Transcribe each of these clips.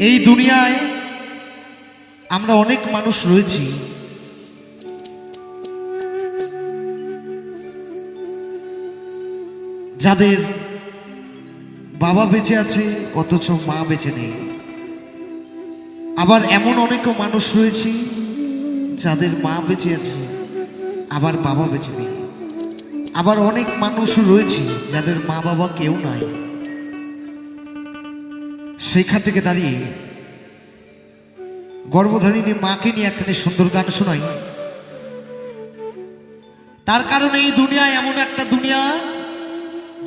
এই দুনিয়ায় আমরা অনেক মানুষ রয়েছি। যাদের বাবা বেঁচে আছে, অথচ মা বেঁচে নেই। আবার এমন অনেকও মানুষ রয়েছে, যাদের মা বেঁচে আছে, আবার বাবা বেঁচে নেই। আবার অনেক মানুষ রয়েছে, যাদের মা বাবা কেউ নাই। সেইখান থেকে দাঁড়িয়ে গর্ভধারিণী মাকে নিয়ে একখানে সুন্দর গান শোনাই। তার কারণে এই দুনিয়া এমন একটা দুনিয়া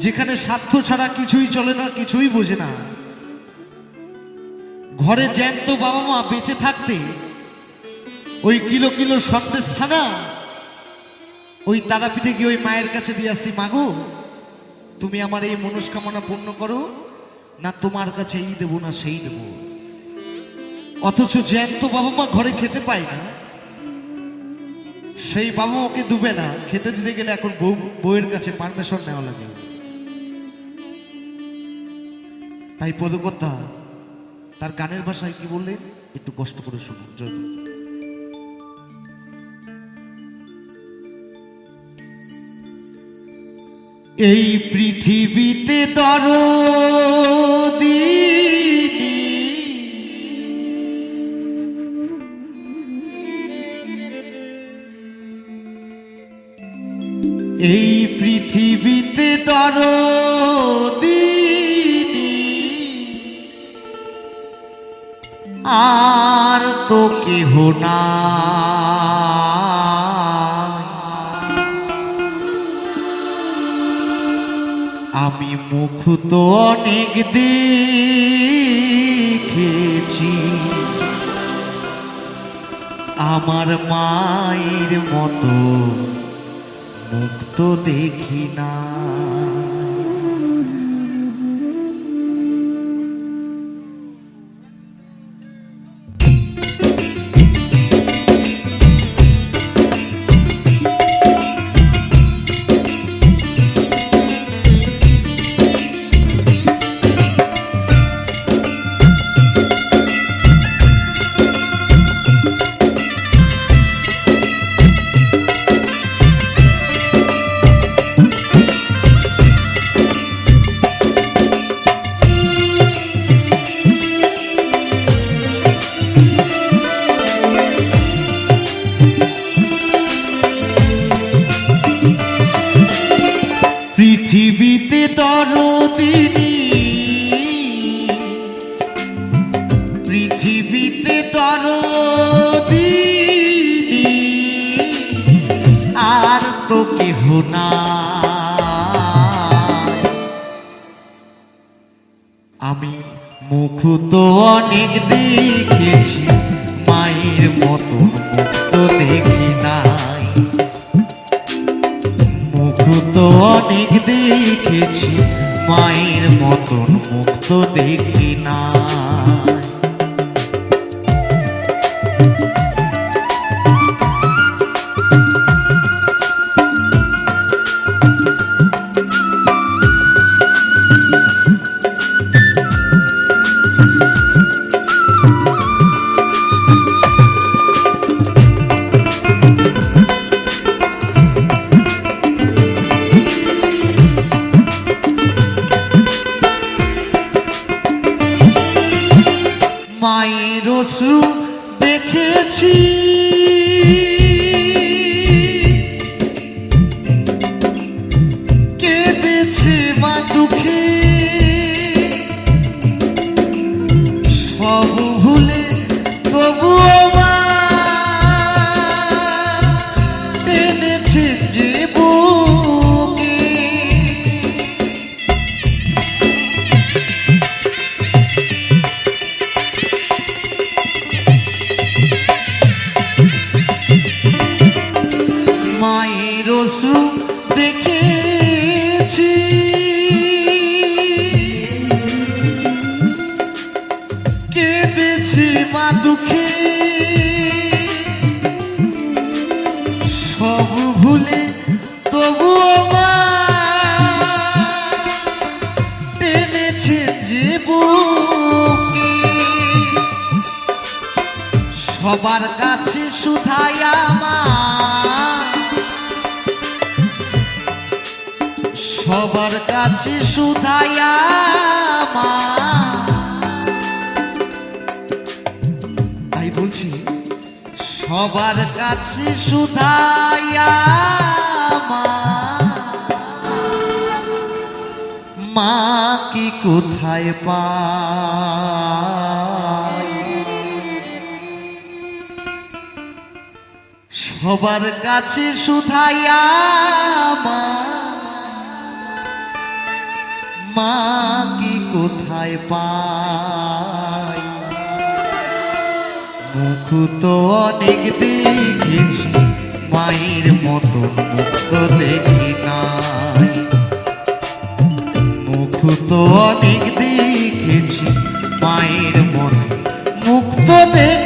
যেখানে স্বার্থ ছাড়া কিছুই চলে না, কিছুই বোঝে না। ঘরে জ্যান্ত বাবা মা বেঁচে থাকতে ওই কিলো কিলো সন্দেশ ছাড়া ওই তারাপীঠে গিয়ে ওই মায়ের কাছে দিয়ে আসছি মাগো তুমি আমার এই মনস্কামনা পূর্ণ করো। না তোমার কাছে এই দেবো, না সেই দেবো। অথচ জ্যান্ত বাবা মা ঘরে খেতে পায় না। সেই বাবা মাকে দুবে না। খেতে দিতে গেলে এখন বউ বউয়ের কাছে পারমিশন নেওয়া লাগে। তাই পদকর্তা, তার গানের ভাষায় কি বললেন? একটু কষ্ট করে শুনুন, জয় এই পৃথিবীতে দরদিনী এই পৃথিবীতে দরদিনী আর তো কেহ না মুখ তো অনেক দেখেছি। আমার মায়ের মতো মুখ তো দেখি না। আমি মুখ তো অনেক দেখেছি, মায়ের মুখ তো দেখি নাই। মুখ তো অনেক দেখেছি, মায়ের মতন মুখ তো দেখি মায়ের অশ্রু দেখেছি। মায়ের অশ্রু দেখেছি। কেঁদেছি মা দুঃখে। সব ভুলে তবুও মা টেনেছে বুকে। সবার কাছে সবার কাছে সুধাই আমার। তাই বলছি, সবার কাছে সুধাই মা কি কোথায় পায়? সবার কাছে সুধাইয়া মা মা কি কোথায় পায় মুখ তো অনেক দেখেছি, মায়ের মতন মুক্ত দেখি নাই। মুখ তো অনেক দেখেছি, মায়ের মন মুক্ত দেখি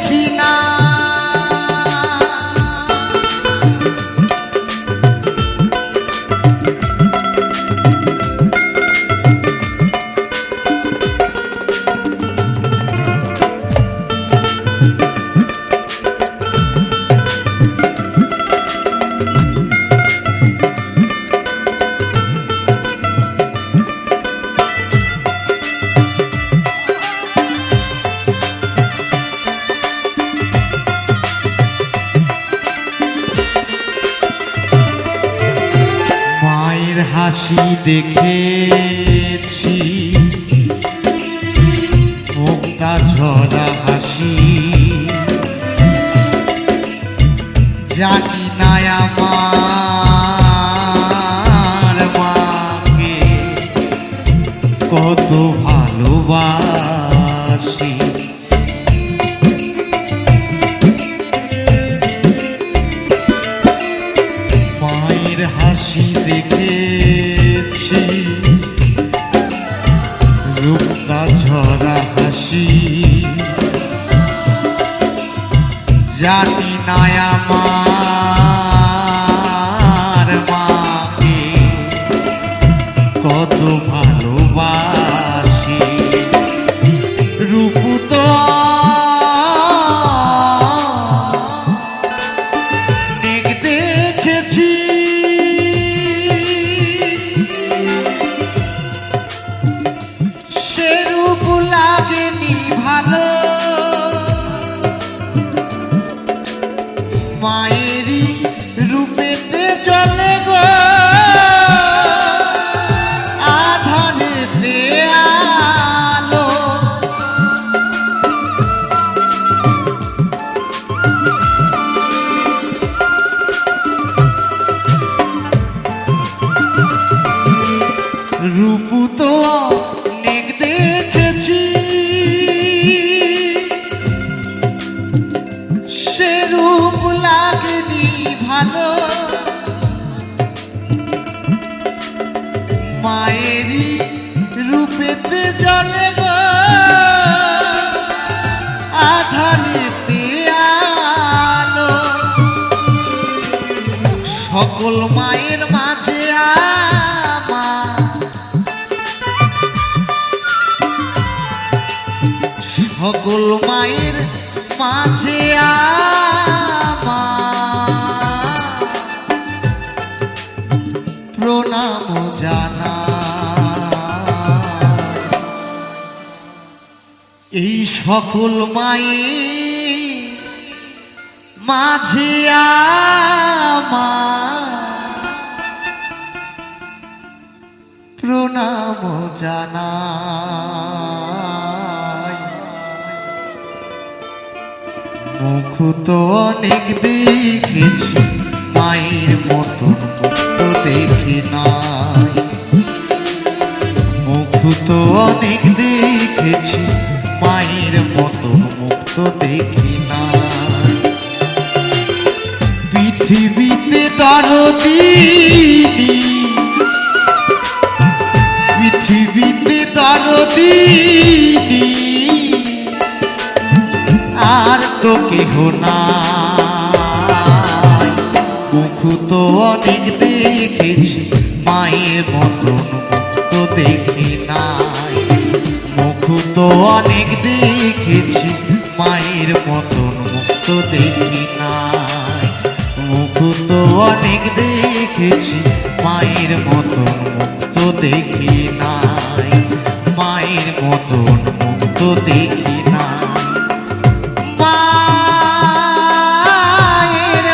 হাসি দেখেছি। মুক্তা ঝরা হাসি। জানি না আমার মাকে কত ভালোবাসি। জানি না মাকে। কত ভালোবাসি। রূপ তো দেখেছি। মায়েরই রূপেতে জলে আধারেতে আলো সকল মায়ের মাঝে আমার। সকল মায়ের মাঝে আমার এই সকল মায়ের মাঝিয়া আমার প্রণাম জানা মুখ তো অনেক দেখেছি। মায়ের মতন মুক্ত দেখি নাই। মুখ তো অনেক দেখেছি, মায়ের মতন মুক্ত দেখি নাই। পৃথিবীতে দরদিনী পৃথিবীতে দরদিনী আর তো কেহ নাই। অনেক দেখেছি মায়ের মতন তো দেখি নাই। মুখ তো অনেক দেখেছি মায়ের মতন তো দেখি নাই। মুখ তো অনেক দেখেছি মায়ের মতন তো দেখি নাই। মায়ের মতন তো দেখি মায়ের